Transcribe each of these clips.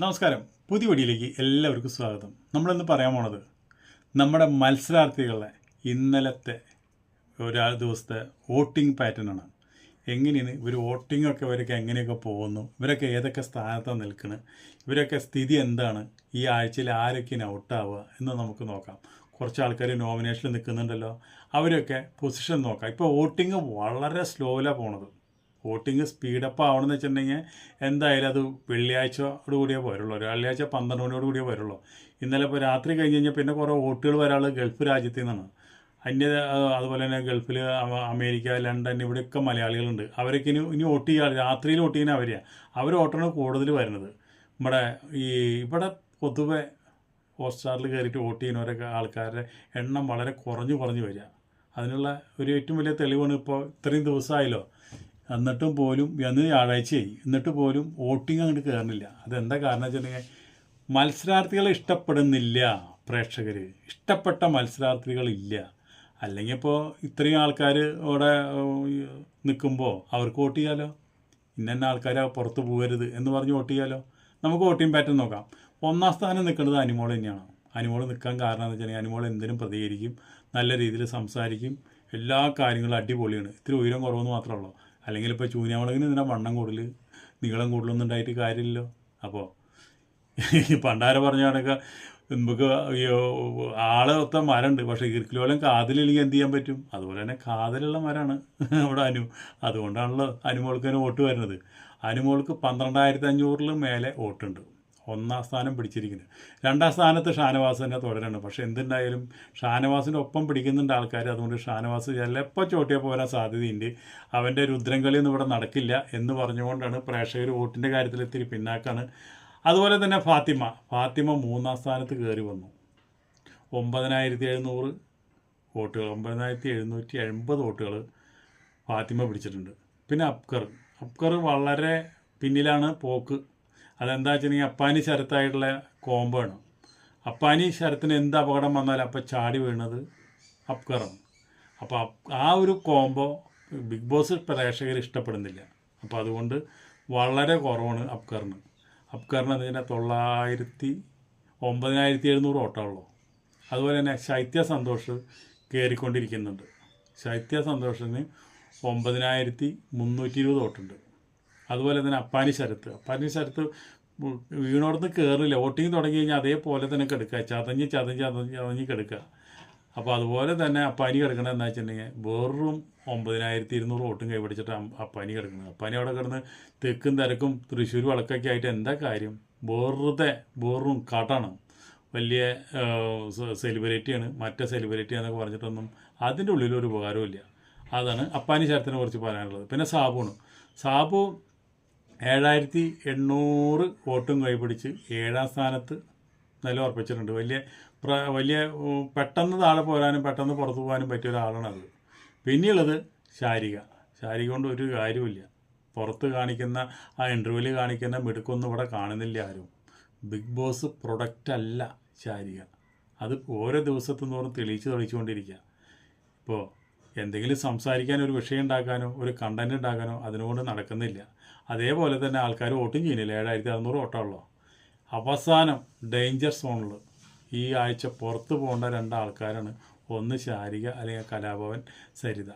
നമസ്കാരം. പുതിയ എല്ലാവർക്കും സ്വാഗതം. നമ്മളിന്ന് പറയാൻ പോണത് നമ്മുടെ മത്സരാർത്ഥികളുടെ ഇന്നലത്തെ ഒരാ ദിവസത്തെ വോട്ടിംഗ് പാറ്റേണാണ് എങ്ങനെയാണ് ഇവർ വോട്ടിങ്ങൊക്കെ ഇവരൊക്കെ എങ്ങനെയൊക്കെ പോകുന്നു? ഇവരൊക്കെ ഏതൊക്കെ സ്ഥാനത്താണ് നിൽക്കുന്നത് ഇവരൊക്കെ സ്ഥിതി എന്താണ്? ഈ ആഴ്ചയിൽ ആരൊക്കെയാണ് ഔട്ടാവുക എന്ന് നമുക്ക് നോക്കാം. കുറച്ച് ആൾക്കാർ നോമിനേഷനിൽ നിൽക്കുന്നുണ്ടല്ലോ. അവരൊക്കെ പൊസിഷൻ നോക്കാം. ഇപ്പോൾ വോട്ടിംഗ് വളരെ സ്ലോയിലാണ് പോണത്. വോട്ടിംഗ് സ്പീഡപ്പ് ആവണമെന്ന് വെച്ചിട്ടുണ്ടെങ്കിൽ എന്തായാലും അത് വെള്ളിയാഴ്ചയോട് കൂടിയേ വരുള്ളൂ. വെള്ളിയാഴ്ച പന്ത്രണ്ട് മണിയോട് കൂടിയേ വരുള്ളൂ. ഇന്നലെ ഇപ്പോൾ രാത്രി കഴിഞ്ഞ് കഴിഞ്ഞാൽ പിന്നെ കുറേ വോട്ടുകൾ വരാൾ ഗൾഫ് രാജ്യത്തു നിന്നാണ് അന്യ അതുപോലെ തന്നെ ഗൾഫിൽ അമേരിക്ക ലണ്ടൻ ഇവിടെയൊക്കെ മലയാളികളുണ്ട്. അവരൊക്കെ ഇനി ഇനി വോട്ട് ചെയ്യുക രാത്രിയിൽ വോട്ട് ചെയ്യുന്ന അവരെയാണ് അവർ വോട്ടാണ് കൂടുതൽ വരുന്നത്. നമ്മുടെ ഈ ഇവിടെ പൊതുവെ ഹോട്ട്സ്റ്റാറിൽ കയറിയിട്ട് വോട്ട് ചെയ്യുന്നവരൊക്കെ ആൾക്കാരുടെ എണ്ണം വളരെ കുറഞ്ഞു കുറഞ്ഞു വരിക. അതിനുള്ള ഒരു ഏറ്റവും വലിയ തെളിവാണ് ഇപ്പോൾ ഇത്രയും ദിവസമായല്ലോ എന്നിട്ടും പോലും അന്ന് വ്യാഴാഴ്ചയായി. എന്നിട്ട് പോലും വോട്ടിംഗ് അങ്ങോട്ട് കയറുന്നില്ല. അതെന്താ കാരണം വെച്ചിട്ടുണ്ടെങ്കിൽ മത്സരാർത്ഥികളെ ഇഷ്ടപ്പെടുന്നില്ല പ്രേക്ഷകർ ഇഷ്ടപ്പെട്ട മത്സരാർത്ഥികളില്ല അല്ലെങ്കിൽ ഇപ്പോൾ ഇത്രയും ആൾക്കാർ അവിടെ നിൽക്കുമ്പോൾ അവർക്ക് വോട്ട് ചെയ്യാലോ? ഇന്ന ആൾക്കാർ പുറത്ത് പോകരുത് എന്ന് പറഞ്ഞ് വോട്ട് ചെയ്യാലോ? നമുക്ക് വോട്ടിംഗ് പാറ്റേൺ നോക്കാം. ഒന്നാം സ്ഥാനം നിൽക്കുന്നത് അനിമോൾ തന്നെയാണ്. അനിമോൾ നിൽക്കാൻ കാരണം എന്ന് വെച്ചാൽ അനിമോൾ എന്തിനും പ്രതികരിക്കും നല്ല രീതിയിൽ സംസാരിക്കും എല്ലാ കാര്യങ്ങളും അടിപൊളിയാണ്. ഇത്തിരി ഉയരം കുറവെന്ന് മാത്രമേ ഉള്ളൂ. അല്ലെങ്കിൽ ഇപ്പോൾ ചൂഞ്ഞാമുളകിന് ഇതിനെ വണ്ണം കൂടുതൽ നീളം കൂടുതലൊന്നും ഉണ്ടായിട്ട് കാര്യമില്ലല്ലോ. അപ്പോൾ പണ്ടാര പറഞ്ഞ കണക്ക് നമുക്ക് ആളെ ഒത്ത മരമുണ്ട് പക്ഷേ ഇരിക്കലോലം കാതിലില്ലെങ്കിൽ എന്ത് ചെയ്യാൻ പറ്റും? അതുപോലെ തന്നെ കാതിലുള്ള മരമാണ് അവിടെ അനു അതുകൊണ്ടാണല്ലോ അനുമോൾക്ക് തന്നെ വോട്ട് വരുന്നത്. അനുമോൾക്ക് പന്ത്രണ്ടായിരത്തി അഞ്ഞൂറിൽ മേലെ വോട്ടുണ്ട്. ഒന്നാം സ്ഥാനം പിടിച്ചിരിക്കുന്നത് രണ്ടാം സ്ഥാനത്ത് ഷാനവാസ് തന്നെ തുടരണം. പക്ഷേ എന്തുണ്ടായാലും ഷാനവാസിന്റെ ഒപ്പം പിടിക്കുന്നുണ്ട് ആൾക്കാർ അതുകൊണ്ട് ഷാനവാസ് ചിലപ്പോൾ ചോട്ടിയാൽ പോരാൻ സാധ്യതയുണ്ട്. അവന്റെ രുദ്രംകളി ഒന്നും ഇവിടെ നടക്കില്ല എന്ന് പറഞ്ഞുകൊണ്ടാണ് പ്രേക്ഷകർ വോട്ടിന്റെ കാര്യത്തിൽ ഇത്തിരി പിന്നാക്കാണ്. അതുപോലെ തന്നെ ഫാത്തിമ. ഫാത്തിമ മൂന്നാം സ്ഥാനത്ത് കയറി വന്നു. ഒമ്പതിനായിരത്തി എഴുന്നൂറ് വോട്ടുകൾ. ഒമ്പതിനായിരത്തി എഴുന്നൂറ്റി എൺപത് വോട്ടുകൾ ഫാത്തിമ പിടിച്ചിട്ടുണ്ട്. പിന്നെ അബ്കർ. അബ്കർ വളരെ പിന്നിലാണ് പോക്ക്. അതെന്താ വെച്ചിട്ടുണ്ടെങ്കിൽ അപ്പാനി ശരത്തായിട്ടുള്ള കോംബോ ആണ്. അപ്പാനി ശരത്തിന് എന്ത് അപകടം വന്നാലും അപ്പം ചാടി വീണത് അപ്കറാണ് അപ്പോൾ ആ ഒരു കോംബോ ബിഗ് ബോസ് പ്രേക്ഷകർ ഇഷ്ടപ്പെടുന്നില്ല. അപ്പോൾ അതുകൊണ്ട് വളരെ കുറവാണ് അപ്കറിന് അപ്കറിന് അതിന്റെ തൊള്ളായിരത്തി ഒമ്പതിനായിരത്തി എഴുന്നൂറ് ഓട്ടമുള്ളൂ അതുപോലെ തന്നെ ശൈത്യ സന്തോഷ് കയറിക്കൊണ്ടിരിക്കുന്നുണ്ട് ശൈത്യ സന്തോഷിന് ഒമ്പതിനായിരത്തി മുന്നൂറ്റി ഇരുപത് വോട്ടുണ്ട്. അതുപോലെ തന്നെ അപ്പാനി ശരത്ത്. അപ്പാനി ശരത്ത് വീണോടത്ത് കയറില്ല ഓട്ടിങ് തുടങ്ങി കഴിഞ്ഞാൽ അതേപോലെ തന്നെ കിടക്കുക ചതഞ്ഞ് ചതഞ്ഞ് ചതഞ്ഞ് ചതഞ്ഞ് കിടക്കുക അപ്പോൾ അതുപോലെ തന്നെ അപ്പാനി കിടക്കണത് എന്താ വെച്ചിട്ടുണ്ടെങ്കിൽ വെറും ഒമ്പതിനായിരത്തി ഇരുന്നൂറ് വോട്ടും കൈപിടിച്ചിട്ട് അപ്പാനി കിടക്കുന്നത്. അപ്പാനി അവിടെ കിടന്ന് തെക്കും തിരക്കും തൃശ്ശൂർ വളക്കൊക്കെ ആയിട്ട് എന്താ കാര്യം? വെറുതെ വെറും കടണം. വലിയ സെലിബ്രിറ്റിയാണ് മറ്റേ സെലിബ്രിറ്റി എന്നൊക്കെ പറഞ്ഞിട്ടൊന്നും അതിന്റെ ഉള്ളിൽ ഒരു ഇല്ല. അതാണ് അപ്പാനി ശരത്തിനെ കുറിച്ച് പറയാനുള്ളത്. പിന്നെ സാബുണ് സാബു ഏഴായിരത്തി എണ്ണൂറ് വോട്ടും കൈപിടിച്ച് ഏഴാം സ്ഥാനത്ത് നില ഉറപ്പിച്ചിട്ടുണ്ട് വലിയ വലിയ പെട്ടെന്ന് താഴെ പോരാനും പെട്ടെന്ന് പുറത്തു പോകാനും പറ്റിയ ഒരാളാണ് അത് പിന്നെയുള്ളത് ശാരിക. ശാരിക കൊണ്ട് ഒരു കാര്യമില്ല പുറത്ത് കാണിക്കുന്ന ആ ഇന്റർവ്യൂവിൽ കാണിക്കുന്ന മിടുക്കൊന്നും ഇവിടെ കാണുന്നില്ല ആരും. ബിഗ് ബോസ് പ്രൊഡക്റ്റ് അല്ല ശാരിക. അത് ഓരോ ദിവസത്തും തോറും തെളിയിച്ച് തെളിയിച്ചുകൊണ്ടിരിക്കുക. ഇപ്പോൾ എന്തെങ്കിലും സംസാരിക്കാൻ ഒരു വിഷയം ഉണ്ടാക്കാനോ ഒരു കണ്ടന്റ് ഉണ്ടാക്കാനോ അതിനുകൊണ്ട് നടക്കുന്നില്ല. അതേപോലെ തന്നെ ആൾക്കാർ വോട്ടും ചെയ്യുന്നില്ല. ഏഴായിരത്തി അറുന്നൂറ് വോട്ടാണല്ലോ അവസാനം ഡേഞ്ചർ സോണിൽ ഈ ആഴ്ച പുറത്ത് പോകേണ്ട രണ്ട് ആൾക്കാരാണ് ഒന്ന് ശാരിക അല്ലെങ്കിൽ കലാഭവൻ സരിത.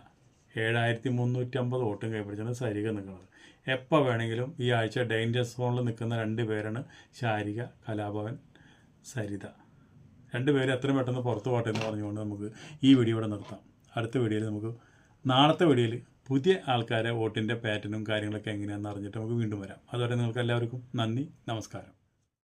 ഏഴായിരത്തി മുന്നൂറ്റമ്പത് വോട്ടും കൈപ്പിടിച്ചാണ് സരിക നിൽക്കുന്നത് എപ്പോൾ വേണമെങ്കിലും ഈ ആഴ്ച ഡേഞ്ചർ സോണിൽ നിൽക്കുന്ന രണ്ട് പേരാണ് ശാരിക കലാഭവൻ സരിത. രണ്ടുപേരും എത്രയും പെട്ടെന്ന് പുറത്തു പോട്ടെ എന്ന് പറഞ്ഞുകൊണ്ട് നമുക്ക് ഈ വീഡിയോ ഇവിടെ നിർത്താം. അടുത്ത വീഡിയോയിൽ നമുക്ക് നാളത്തെ വീഡിയോയിൽ പുതിയ ആൾക്കാരെ വോട്ടിന്റെ പാറ്റേണും കാര്യങ്ങളൊക്കെ എങ്ങനെയാണെന്ന് അറിഞ്ഞിട്ട് നമുക്ക് വീണ്ടും വരാം. അതുവരെ നിങ്ങൾക്ക് എല്ലാവർക്കും നന്ദി നമസ്കാരം.